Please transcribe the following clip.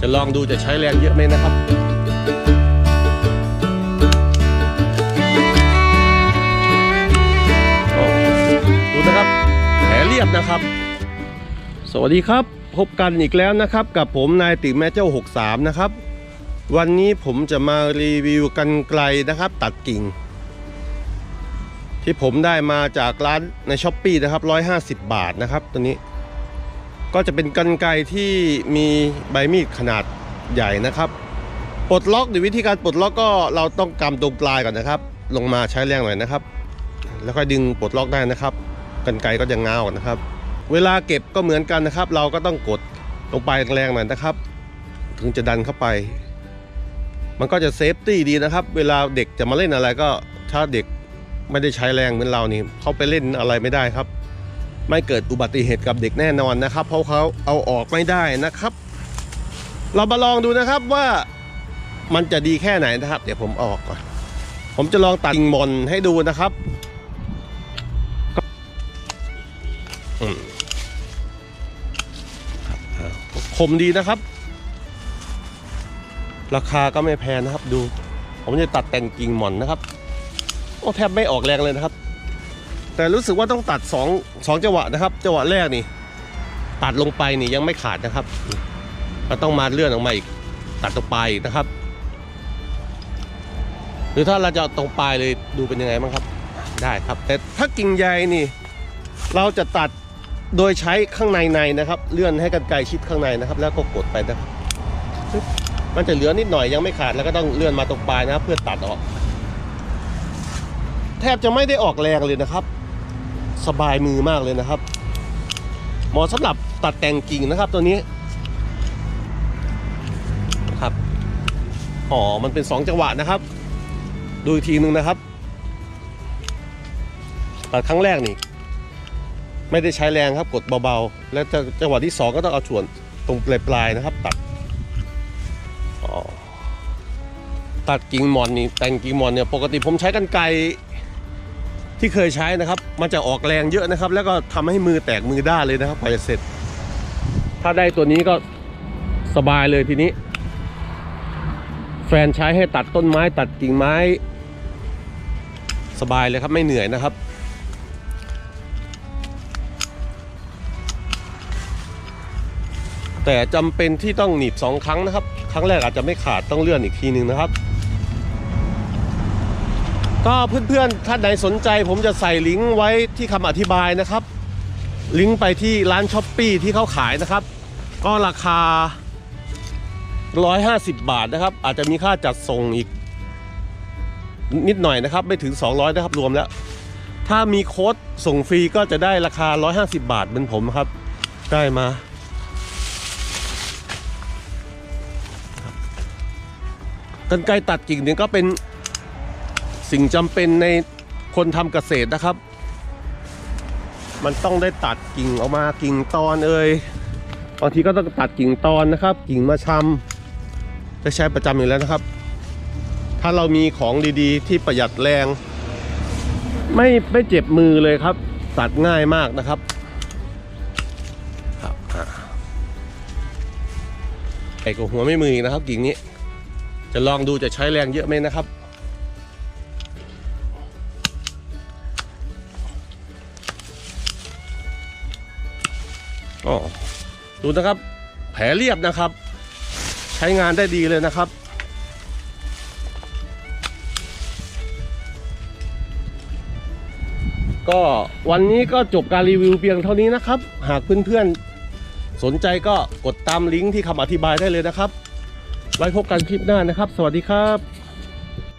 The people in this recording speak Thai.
จะลองดูจะใช้แรงเยอะไหมนะครับ ดูนะครับ แผลเรียบนะครับ สวัสดีครับ พบกันอีกแล้วนะครับ กับผมนายติแม่เจ้า 63 นะครับ วันนี้ผมจะมารีวิวกันไกลนะครับ ตัดกิ่ง ที่ผมได้มาจากร้านในช้อปปีนะครับ 150 บาทนะครับตัวนี้ ก็จะเป็นกันไกที่มีใบมีดขนาดใหญ่นะครับ ปลดล็อกหรือวิธีการปลดล็อกก็เราต้องกำตรงปลายก่อนนะครับ ลงมาใช้แรงหน่อยนะครับ แล้วค่อยดึงปลดล็อกได้นะครับ กันไกก็จะง้าวนะครับ เวลาเก็บก็เหมือนกันนะครับ เราก็ต้องกดลงไปแรงหน่อยนะครับ ถึงจะดันเข้าไป มันก็จะเซฟตี้ดีนะครับ เวลาเด็กจะมาเล่นอะไรก็ถ้าเด็กไม่ได้ใช้แรงเหมือนเรานี่เขาไปเล่นอะไรไม่ได้ครับ ไม่เกิดอุบัติเหตุกับเด็กแน่นอนนะครับ เพราะเขาเอาออกไม่ได้นะครับ เรามาลองดูนะครับว่ามันจะดีแค่ไหนนะครับ เดี๋ยวผมออกก่อน ผมจะลองตัดกิ่งมอนให้ดูนะครับอืมคมดีนะครับ ราคาก็ไม่แพงนะครับดู ผมจะตัดแต่งกิ่งหมอนนะครับ โอ้แทบไม่ออกแรงเลยนะครับ แต่รู้สึกว่าต้องตัดสองสองจังหวะนะครับจังหวะแรกนี่ ตัดลงไปนี่ยังไม่ขาดนะครับเราต้องมาเลื่อนออกมาอีกตัดตรงปลายอีกนะครับ หรือถ้าเราจะเอาตรงปลายเลยดูเป็นยังไงบ้างครับ ได้ครับ แต่ถ้ากิ่งใหญ่นี่ เราจะตัดโดยใช้ข้างในในนะครับ เลื่อนให้กันไกลชิดข้างในนะครับ แล้วก็กดไปนะครับปึ๊บมันจะเหลือนิดหน่อยยังไม่ขาดแล้วก็ต้องเลื่อนมาตรงปลายนะครับ เพื่อตัดออก แทบจะไม่ได้ออกแรงเลยนะครับ สบายมือมากเลยนะครับเหมาะสำหรับตัดแต่งกิ่งนะครับตัวนี้นะครับอ๋อมันเป็นสองจังหวะนะครับ ดูอีกทีหนึ่งนะครับ ตัดครั้งแรกนี่ไม่ได้ใช้แรงครับกดเบาๆ และจังหวะที่สองก็ต้องเอาส่วนตรงปลายๆนะครับ ตัดตัดกิ่งหมอนนี่แต่งกิ่งหมอนเนี่ยปกติผมใช้กันไก ที่เคยใช้นะครับ มันจะออกแรงเยอะนะครับ แล้วก็ทำให้มือแตกมือด้าเลยนะครับกว่าจะเสร็จ ถ้าได้ตัวนี้ก็สบายเลยทีนี้ แฟนใช้ให้ตัดต้นไม้ตัดกิ่งไม้ สบายเลยครับไม่เหนื่อยนะครับแต่จำเป็นที่ต้องหนีบสองครั้งนะครับ ครั้งแรกอาจจะไม่ขาดต้องเลื่อนอีกทีหนึ่งนะครับ ก็เพื่อนๆ ท่านไหนสนใจ ผมจะใส่ลิงก์ไว้ที่คำอธิบายนะครับ ลิงก์ไปที่ร้านช้อปปีที่เขาขายนะครับ ก็ราคา 150 บาทนะครับ อาจจะมีค่าจัดส่งอีก นิดหน่อยนะครับ ไม่ถึง 200 นะครับรวมแล้ว ถ้ามีโค้ดส่งฟรีก็จะได้ราคา 150 บาทเหมือนผมครับ ได้มากันไกรตัดกิ่งเนี่ยก็เป็น สิ่งจำเป็นในคนทำเกษตรนะครับ มันต้องได้ตัดกิ่งออกมากิ่งตอนเอ่ยบางทีก็ต้องตัดกิ่งตอนนะครับ กิ่งมาชำจะใช้ประจำอยู่แล้วนะครับ ถ้าเรามีของดีๆ ที่ประหยัดแรง ไม่ไม่เจ็บมือเลยครับ ตัดง่ายมากนะครับครับไอ้กับหัวไม่มือนะครับ กิ่งนี้ จะลองดูจะใช้แรงเยอะไหมนะครับ อ๋อดูนะครับ แผลเรียบนะครับ ใช้งานได้ดีเลยนะครับ ก็วันนี้ก็จบการรีวิวเพียงเท่านี้นะครับ หากเพื่อนๆ สนใจก็กดตามลิงก์ที่คำอธิบายได้เลยนะครับ ไว้พบกันคลิปหน้านะครับ สวัสดีครับ